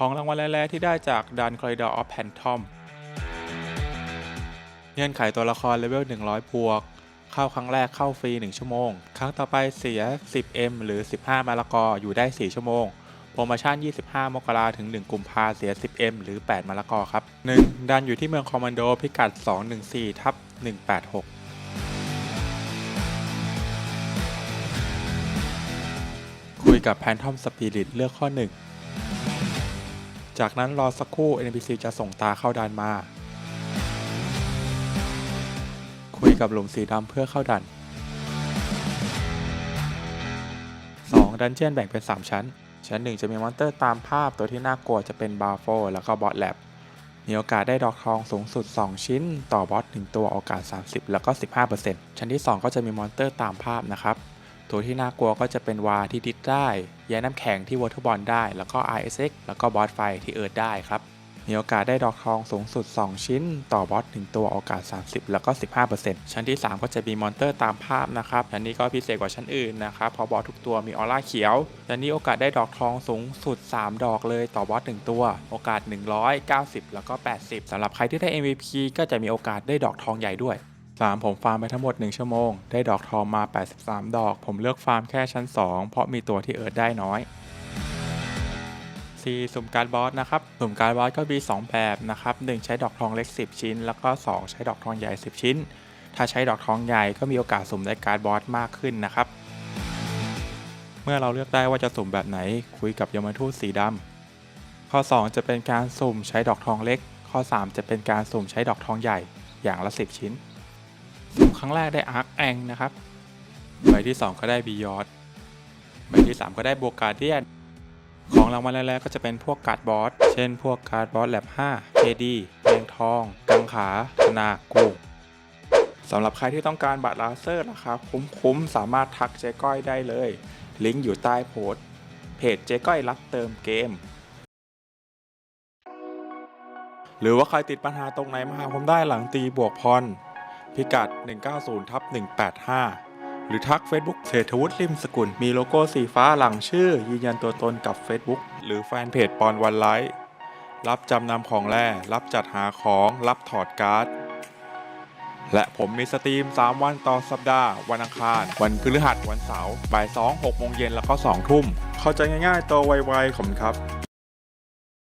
ของรางวัลแรกๆที่ได้จากดัน Corridor of Phantom เงื่อนไขตัวละครเลเวล 100 บวก เข้าครั้งแรกเข้าฟรี 1 ชั่วโมง ครั้งต่อไปเสีย 10M หรือ 15 มาละกออยู่ได้ 4 ชั่วโมง โปรโมชั่น 25 มกราถึง 1 กุมภาเสีย 10M หรือ 8 มาละกอครับ 1. ดันอยู่ที่เมืองคอมมานโดพิกัด 214 ทับ 186คุยกับแพนทอมสปิริตเลือกข้อ 1 จากนั้นรอสักครู่ NPC จะส่งตาเข้าดันมา คุยกับหลุมสีดำเพื่อเข้าดัน 2. ดันเจียนแบ่งเป็น 3 ชั้น ชั้น 1 จะมีมอนเตอร์ตามภาพตัวที่น่ากลัวจะเป็นบาโฟแล้วก็บอสแลบมีโอกาสได้ดอกทองสูงสุด 2 ชิ้น ต่อบอส1ตัวโอกาส 30 แล้วก็ 15%ชั้นที่ 2 ก็จะมีมอนเตอร์ตามภาพนะครับ ตัวที่น่ากลัวก็จะเป็นวาที่ดิดได้แย้น้ำแข็งที่วอเตอร์บอลได้ แล้วก็ RSX แล้วก็บอสไฟที่เอิร์ธได้ครับ มีโอกาสได้ดอกทองสูงสุด 2 ชิ้น ต่อบอส1ตัวโอกาส 30 แล้วก็ 15%ชั้นที่ 3 ก็จะมีมอนเตอร์ตามภาพนะครับชั้นนี้ก็พิเศษกว่าชั้นอื่นนะครับเพราะบอสทุกตัวมีออร่าเขียวชั้นนี้โอกาสได้ดอกทองสูงสุด 3 ดอกเลยต่อบอส1ตัว โอกาส 190 แล้วก็ 80สำหรับใครที่ได้ MVP ก็จะมีโอกาสได้ดอกทองใหญ่ด้วย 3 ผมฟาร์มไปทั้งหมด 1 ชั่วโมง ได้ดอกทองมา 83 ดอก ผมเลือกฟาร์มแค่ชั้น 2 เพราะมีตัวที่เอิร์ธได้น้อย 4 สุ่มการบอสนะครับ สุ่มการบอสก็มี 2 แบบนะครับ 1 ใช้ดอกทองเล็ก 10 ชิ้น แล้วก็ 2 ใช้ดอกทองใหญ่ 10 ชิ้น ถ้าใช้ดอกทองใหญ่ก็มีโอกาสสุ่มได้การบอสมากขึ้นนะครับ เมื่อเราเลือกได้ว่าจะสุ่มแบบไหน คุยกับยมทูตสีดำ ข้อ 2 จะเป็นการสุ่มใช้ดอกทองเล็ก ข้อ 3 จะเป็นการสุ่มใช้ดอกทองใหญ่ อย่างละ 10 ชิ้น ครั้งแรกได้อาร์คแองนะครับ ใบที่ 2 ก็ได้บียอดใบที่ 3 ก็ได้โบกาเดียน ของรางวัลแรกๆก็จะเป็นพวกการ์ดบอส เช่น พวกการ์ดบอสแลบ5 KD แดงทอง กังขาธนากูสำหรับใครที่ต้องการบัตรลาเซอร์ราคาคุ้มๆ สามารถทักเจ๊ก้อยได้เลย ลิงก์อยู่ใต้โพสต์ เพจเจ๊ก้อยรับเติมเกม หรือว่าใครติดปัญหาตรงไหนมาหาผมได้หลังตีบวกพร พิกัด 190ทับ185 หรือทัก Facebook เศรษฐวุฒิริมสกุล มีโลโก้สีฟ้าหลังชื่อ ยืนยันตัวตนกับ Facebook หรือแฟนเพจปอนวันไลท์รับจำนำของแร่รับจัดหาของ รับถอดการ์ด และผมมีสตรีม 3 วันต่อสัปดาห์ วันอังคาร วันพฤหัสวันเสาร์บ่าย 2 6โมงเย็นแล้วก็ 2 ทุ่ม เข้าใจง่ายๆ ตัวไวๆขอบคุณครับ